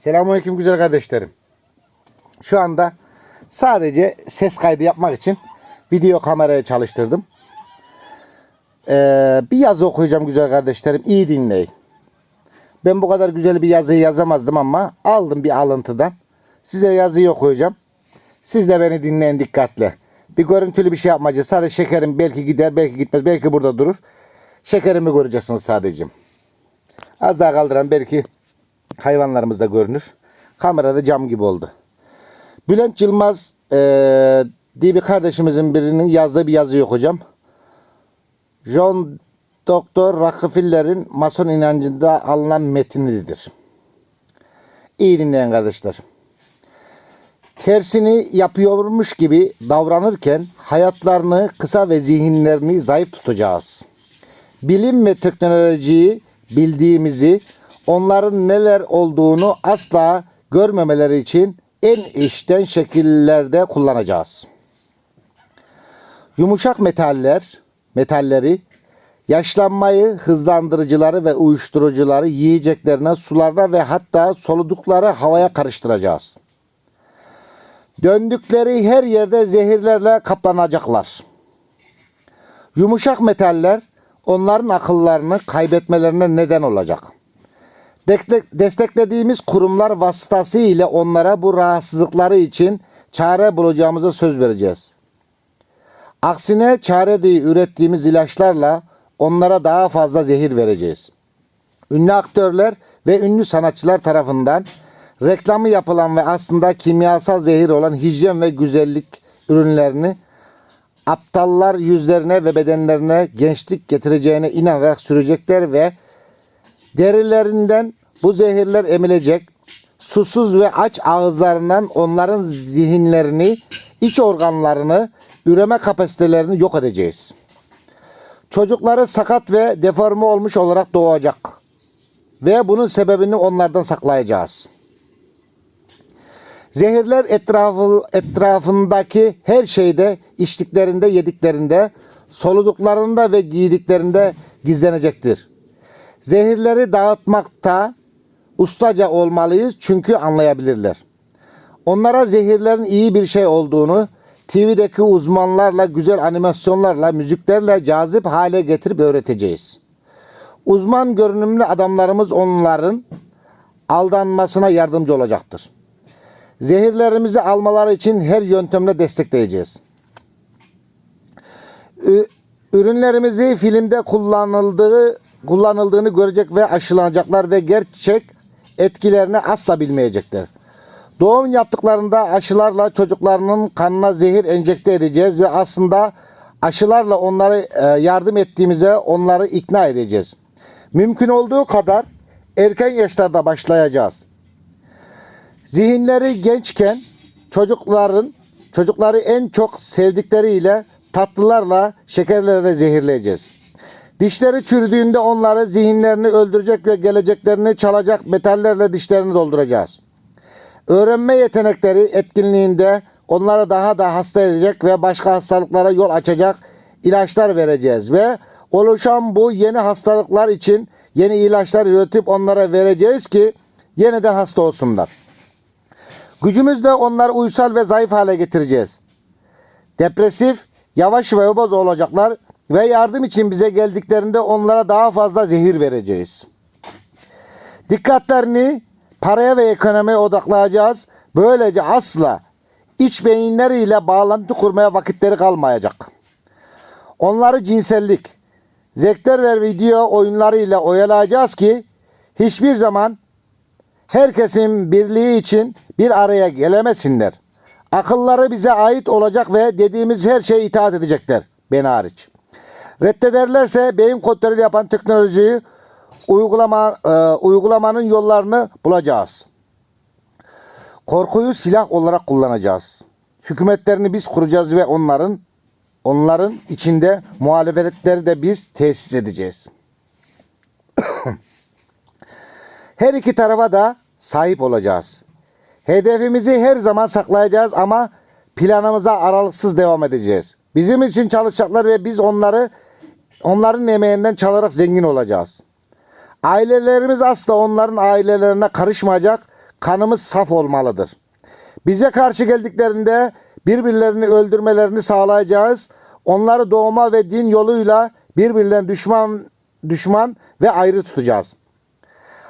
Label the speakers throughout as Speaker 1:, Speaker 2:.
Speaker 1: Selamünaleyküm güzel kardeşlerim. Şu anda sadece ses kaydı yapmak için video kamerayı çalıştırdım. Ee, bir yazı okuyacağım güzel kardeşlerim. İyi dinleyin. Ben bu kadar güzel bir yazıyı yazamazdım ama aldım bir alıntıdan. Size yazıyı okuyacağım. Siz de beni dinleyin dikkatle. Bir görüntülü bir şey yapmayacağız. Sadece şekerim belki gider, belki gitmez, belki burada durur. Şekerimi göreceksiniz sadece. Az daha kaldıran belki hayvanlarımız da görünür. Kamerada cam gibi oldu. Bülent Yılmaz eee diye bir kardeşimizin birinin yazdığı bir yazı okuyacağım. John Doktor Rockefeller'in mason inancında alınan metinidir. İyi dinleyin kardeşler. Tersini yapıyormuş gibi davranırken hayatlarını kısa ve zihinlerini zayıf tutacağız. Bilim ve teknolojiyi bildiğimizi, onların neler olduğunu asla görmemeleri için en içten şekillerde kullanacağız. Yumuşak metaller, metalleri, yaşlanmayı hızlandırıcıları ve uyuşturucuları yiyeceklerine, sularına ve hatta soludukları havaya karıştıracağız. Döndükleri her yerde zehirlerle kaplanacaklar. Yumuşak metaller onların akıllarını kaybetmelerine neden olacak. Destek- Desteklediğimiz kurumlar vasıtasıyla onlara bu rahatsızlıkları için çare bulacağımıza söz vereceğiz. Aksine çare diye ürettiğimiz ilaçlarla onlara daha fazla zehir vereceğiz. Ünlü aktörler ve ünlü sanatçılar tarafından reklamı yapılan ve aslında kimyasal zehir olan hijyen ve güzellik ürünlerini aptallar yüzlerine ve bedenlerine gençlik getireceğine inanarak sürecekler ve derilerinden bu zehirler emilecek. Susuz ve aç ağızlarından onların zihinlerini, iç organlarını, üreme kapasitelerini yok edeceğiz. Çocukları sakat ve deforme olmuş olarak doğacak. Ve bunun sebebini onlardan saklayacağız. Zehirler etrafı, etrafındaki her şeyde, içtiklerinde, yediklerinde, soluduklarında ve giydiklerinde gizlenecektir. Zehirleri dağıtmakta ustaca olmalıyız çünkü anlayabilirler. Onlara zehirlerin iyi bir şey olduğunu TV'deki uzmanlarla, güzel animasyonlarla, müziklerle cazip hale getirip öğreteceğiz. Uzman görünümlü adamlarımız onların aldanmasına yardımcı olacaktır. Zehirlerimizi almaları için her yöntemle destekleyeceğiz. Ürünlerimizi filmde kullanıldığı kullanıldığını görecek ve aşılanacaklar ve gerçek etkilerini asla bilmeyecekler. Doğum yaptıklarında aşılarla çocuklarının kanına zehir enjekte edeceğiz ve aslında aşılarla onları e, yardım ettiğimize onları ikna edeceğiz. Mümkün olduğu kadar erken yaşlarda başlayacağız. Zihinleri gençken çocukların çocukları en çok sevdikleriyle tatlılarla şekerlerle zehirleyeceğiz. Dişleri çürüdüğünde onları zihinlerini öldürecek ve geleceklerini çalacak metallerle dişlerini dolduracağız. Öğrenme yetenekleri etkinliğinde onları daha da hasta edecek ve başka hastalıklara yol açacak ilaçlar vereceğiz ve oluşan bu yeni hastalıklar için yeni ilaçlar üretip onlara vereceğiz ki yeniden hasta olsunlar. Gücümüzle onları uysal ve zayıf hale getireceğiz. Depresif, yavaş ve obaz olacaklar ve yardım için bize geldiklerinde onlara daha fazla zehir vereceğiz. Dikkatlerini paraya ve ekonomiye odaklayacağız. Böylece asla iç beyinleriyle bağlantı kurmaya vakitleri kalmayacak. Onları cinsellik, zevkler ve video oyunlarıyla oyalayacağız ki hiçbir zaman herkesin birliği için bir araya gelemesinler. Akılları bize ait olacak ve dediğimiz her şeye itaat edecekler. Ben hariç. Reddederlerse beyin kontrolü yapan teknolojiyi uygulama, e, uygulamanın yollarını bulacağız. Korkuyu silah olarak kullanacağız. Hükümetlerini biz kuracağız ve onların onların içinde muhalefetleri de biz tesis edeceğiz. Her iki tarafa da sahip olacağız. Hedefimizi her zaman saklayacağız ama planımıza aralıksız devam edeceğiz. Bizim için çalışacaklar ve biz onları onların emeğinden çalarak zengin olacağız. Ailelerimiz asla onların ailelerine karışmayacak. kanımız saf olmalıdır. Bize karşı geldiklerinde birbirlerini öldürmelerini sağlayacağız. Onları doğma ve din yoluyla birbirlerine düşman düşman ve ayrı tutacağız.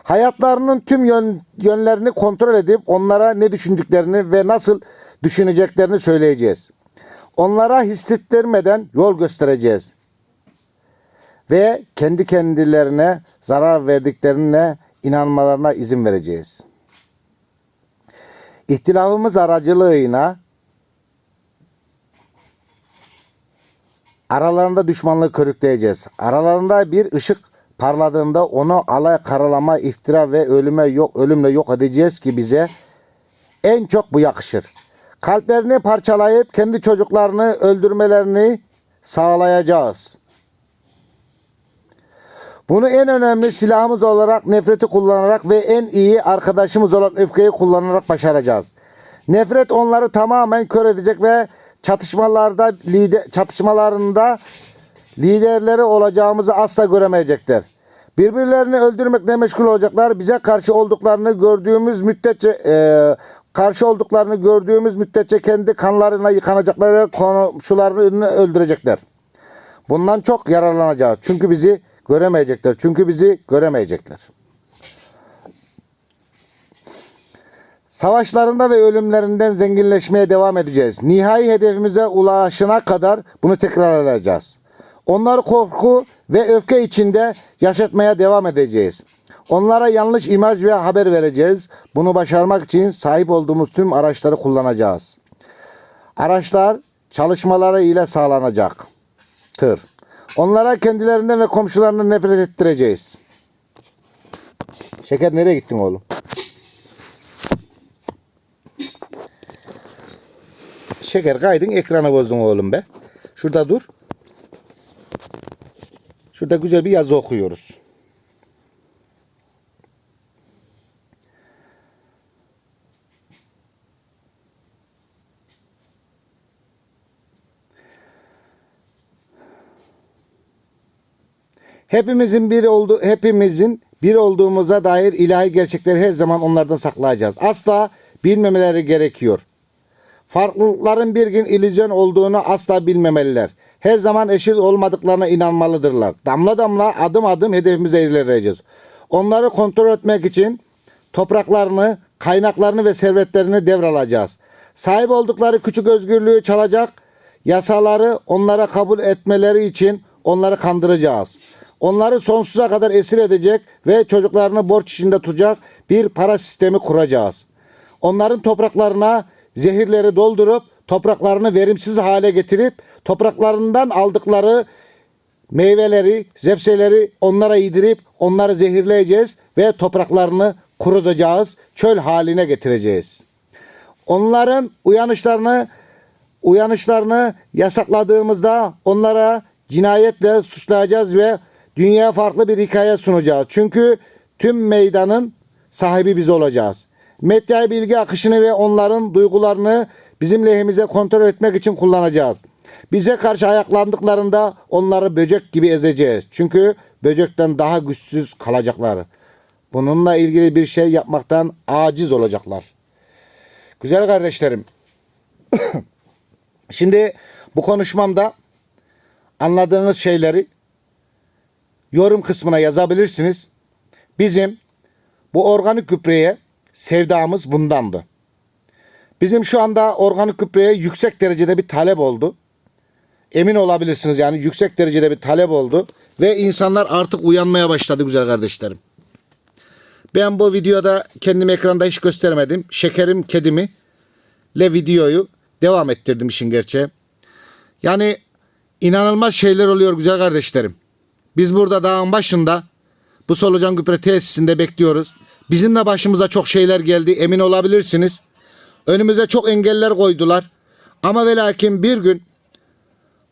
Speaker 1: Hayatlarının tüm yön, yönlerini kontrol edip onlara ne düşündüklerini ve nasıl düşüneceklerini söyleyeceğiz. Onlara hissettirmeden yol göstereceğiz. Ve kendi kendilerine zarar verdiklerine inanmalarına izin vereceğiz. İhtilafımız aracılığıyla aralarında düşmanlığı körükleyeceğiz. Aralarında bir ışık parladığında onu alay karalama, iftira ve ölüme yok ölümle yok edeceğiz ki bize en çok bu yakışır. Kalplerini parçalayıp kendi çocuklarını öldürmelerini sağlayacağız. Bunu en önemli silahımız olarak nefreti kullanarak ve en iyi arkadaşımız olan öfkeyi kullanarak başaracağız. Nefret onları tamamen kör edecek ve çatışmalarda lider, çatışmalarında liderleri olacağımızı asla göremeyecekler. Birbirlerini öldürmekle meşgul olacaklar. Bize karşı olduklarını gördüğümüz müddetçe e, karşı olduklarını gördüğümüz müddetçe kendi kanlarına yıkanacaklar ve komşularını öldürecekler. Bundan çok yararlanacağız. Çünkü bizi göremeyecekler. Çünkü bizi göremeyecekler. Savaşlarında ve ölümlerinden zenginleşmeye devam edeceğiz. Nihai hedefimize ulaşana kadar bunu tekrar edeceğiz. Onları korku ve öfke içinde yaşatmaya devam edeceğiz. Onlara yanlış imaj ve haber vereceğiz. Bunu başarmak için sahip olduğumuz tüm araçları kullanacağız. Araçlar çalışmaları ile sağlanacaktır. Onlara kendilerinden ve komşularından nefret ettireceğiz. Şeker nereye gittin oğlum? Şeker kaydın ekranı bozdun oğlum be. Şurada dur. Şurada güzel bir yazı okuyoruz. Hepimizin bir oldu hepimizin bir olduğumuza dair ilahi gerçekleri her zaman onlardan saklayacağız. Asla bilmemeleri gerekiyor. Farklılıkların bir gün illüzyon olduğunu asla bilmemeliler. Her zaman eşit olmadıklarına inanmalıdırlar. Damla damla adım adım hedefimize ilerleyeceğiz. Onları kontrol etmek için topraklarını, kaynaklarını ve servetlerini devralacağız. Sahip oldukları küçük özgürlüğü çalacak, yasaları onlara kabul etmeleri için onları kandıracağız. Onları sonsuza kadar esir edecek ve çocuklarını borç içinde tutacak bir para sistemi kuracağız. Onların topraklarına zehirleri doldurup topraklarını verimsiz hale getirip topraklarından aldıkları meyveleri, zepseleri onlara yedirip onları zehirleyeceğiz ve topraklarını kurutacağız, çöl haline getireceğiz. Onların uyanışlarını uyanışlarını yasakladığımızda onlara cinayetle suçlayacağız ve dünyaya farklı bir hikaye sunacağız. Çünkü tüm meydanın sahibi biz olacağız. Medya bilgi akışını ve onların duygularını bizim lehimize kontrol etmek için kullanacağız. Bize karşı ayaklandıklarında onları böcek gibi ezeceğiz. Çünkü böcekten daha güçsüz kalacaklar. Bununla ilgili bir şey yapmaktan aciz olacaklar. Güzel kardeşlerim. Şimdi bu konuşmamda anladığınız şeyleri yorum kısmına yazabilirsiniz. Bizim bu organik gübreye sevdamız bundandı. Bizim şu anda organik gübreye yüksek derecede bir talep oldu. Emin olabilirsiniz yani yüksek derecede bir talep oldu. Ve insanlar artık uyanmaya başladı güzel kardeşlerim. Ben bu videoda kendimi ekranda hiç göstermedim. Şekerim kedimi le videoyu devam ettirdim işin gerçeği. Yani inanılmaz şeyler oluyor güzel kardeşlerim. Biz burada dağın başında bu solucan gübre tesisinde bekliyoruz. Bizim de başımıza çok şeyler geldi emin olabilirsiniz. Önümüze çok engeller koydular. Ama ve lakin bir gün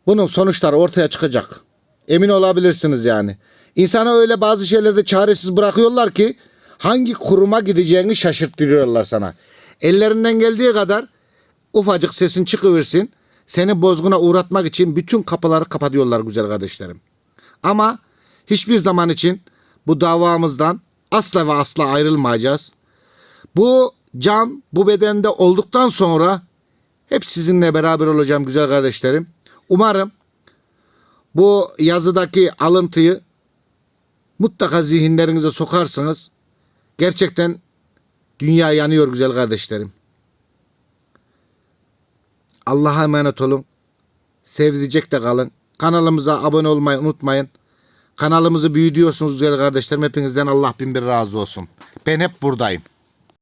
Speaker 1: bunun sonuçları ortaya çıkacak. Emin olabilirsiniz yani. İnsanı öyle bazı şeylerde çaresiz bırakıyorlar ki hangi kuruma gideceğini şaşırttırıyorlar sana. Ellerinden geldiği kadar ufacık sesin çıkıversin. Seni bozguna uğratmak için bütün kapıları kapatıyorlar güzel kardeşlerim. Ama hiçbir zaman için bu davamızdan asla ve asla ayrılmayacağız. Bu can bu bedende olduktan sonra hep sizinle beraber olacağım güzel kardeşlerim. Umarım bu yazıdaki alıntıyı mutlaka zihinlerinize sokarsınız. Gerçekten dünya yanıyor güzel kardeşlerim. Allah'a emanet olun. Sevdicek de kalın. Kanalımıza abone olmayı unutmayın. Kanalımızı büyütüyorsunuz güzel kardeşlerim. Hepinizden Allah bin bir razı olsun. Ben hep buradayım.